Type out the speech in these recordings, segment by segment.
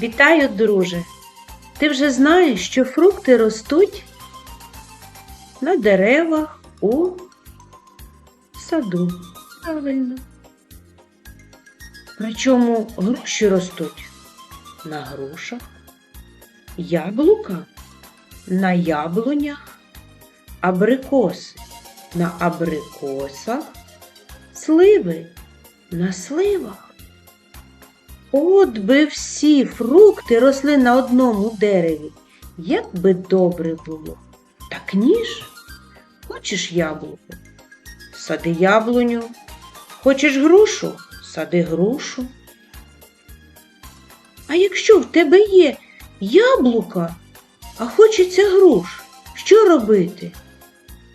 Вітаю, друже! Ти вже знаєш, що фрукти ростуть на деревах у саду. Правильно. Причому груші ростуть на грушах, яблука на яблунях, абрикоси на абрикосах, сливи на сливах. От би всі фрукти росли на одному дереві, як би добре було. Так ніж, хочеш яблуко, сади яблуню, хочеш грушу, сади грушу. А якщо в тебе є яблука, а хочеться груш, що робити?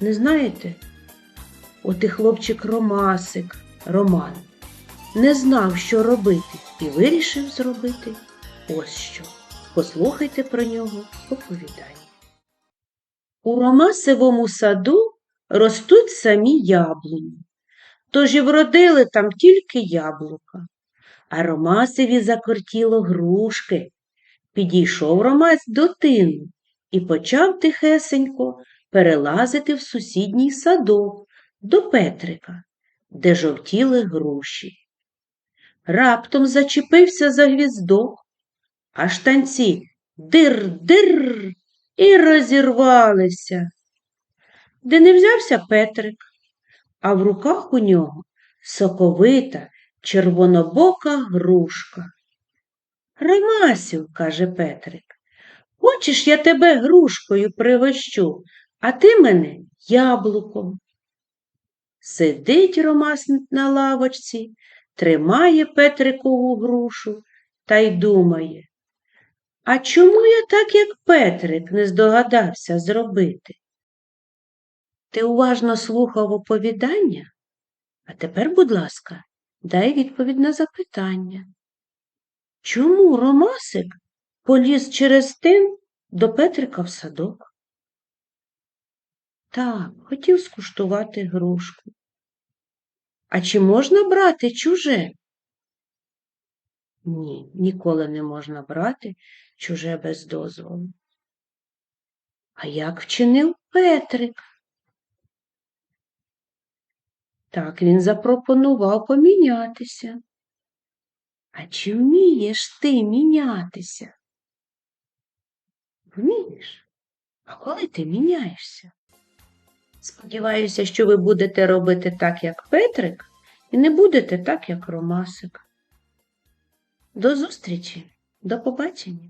Не знаєте? От і хлопчик Ромасик, Роман, не знав, що робити, і вирішив зробити ось що. Послухайте про нього оповідання. У Ромасевому саду ростуть самі яблуні, тож і вродили там тільки яблука. А Ромасеві закортіло грушки. Підійшов Ромась до тину і почав тихесенько перелазити в сусідній садок до Петрика, де жовтіли груші. Раптом зачепився за гвіздок, а штанці дир-дир і розірвалися. Де не взявся Петрик, а в руках у нього соковита червонобока грушка. Ромасю, каже Петрик, хочеш, я тебе грушкою пригощу, а ти мене яблуком. Сидить Ромас на лавочці, тримає Петрикову грушу та й думає. А чому я так, як Петрик, не здогадався зробити? Ти уважно слухав оповідання? А тепер, будь ласка, дай відповідь на запитання. Чому Ромасик поліз через тин до Петрика в садок? Так, хотів скуштувати грушку. А чи можна брати чуже? Ні, ніколи не можна брати чуже без дозволу. А як вчинив Петрик? Так він запропонував помінятися. А чи вмієш ти мінятися? Вмієш? А коли ти міняєшся? Сподіваюся, що ви будете робити так, як Петрик, і не будете так, як Ромасик. До зустрічі, до побачення!